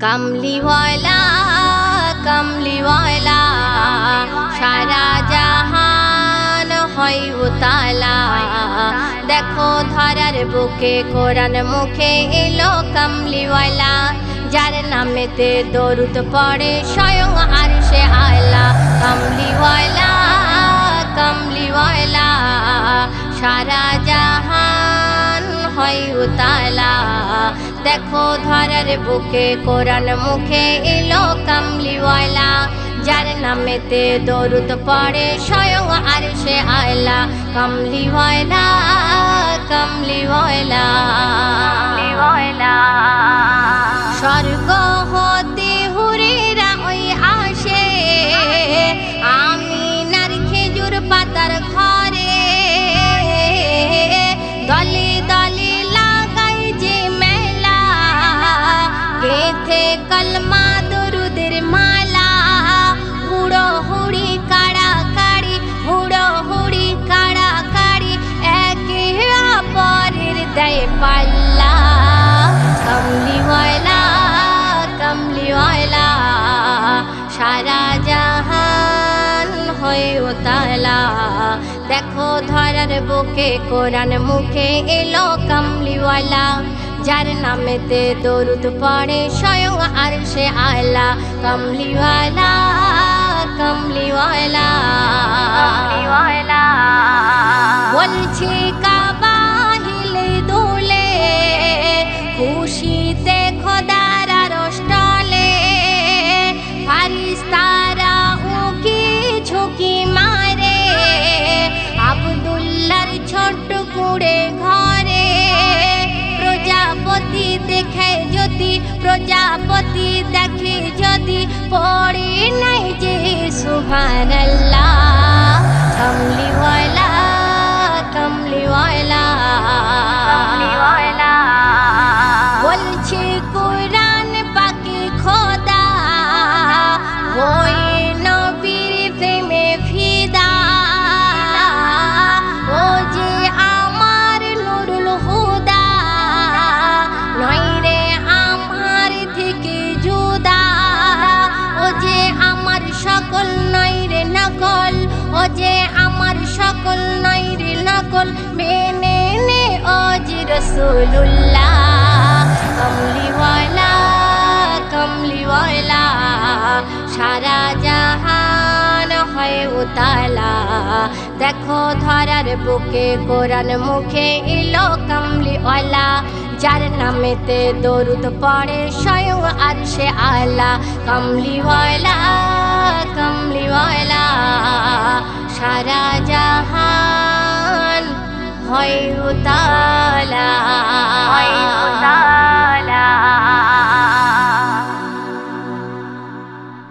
কামলিওয়ালা কামলিওয়ালা সারা জাহান হয় উতালা দেখো ধরার বুকে কোরআন মুখে এলো কামলিওয়ালা যার নামেতে দরুদ পড়ে স্বয়ং আর সে আয়লা কামলিওয়ালা কামলিওয়ালা সারা জাহান হয় উতালা দেখো ধরার বুকে কোরআন মুখে এলো কামলিওয়ালা, যার নামেতে দরুদ পড়ে, স্বয়ং আর সে আয়লা, কামলিওয়ালা কামলিওয়ালা স্বর্গ ওতালা দেখো ধরার বুকে কোরআন মুখে এলো কামলিওয়ালা। যার নামেতে দরুদ পড়ে স্বয়ং আর সে আয়লা কামলিওয়ালা। কামলিওয়ালা। বলছি যদি প্রজাপতি দেখে যদি পড়ে নাই যে কমলিওয়ালা কমলিওয়ালা সারা জাহান হয় উতালা। দেখো ধরার বুকে, কোরআন মুখে এলো কমলিওয়ালা, যার নামেতে দরুদ পড়ে, স্বয়ং আর সে আলা। কমলিওয়ালা কমলিওয়ালা, সারা জাহান হয় பலா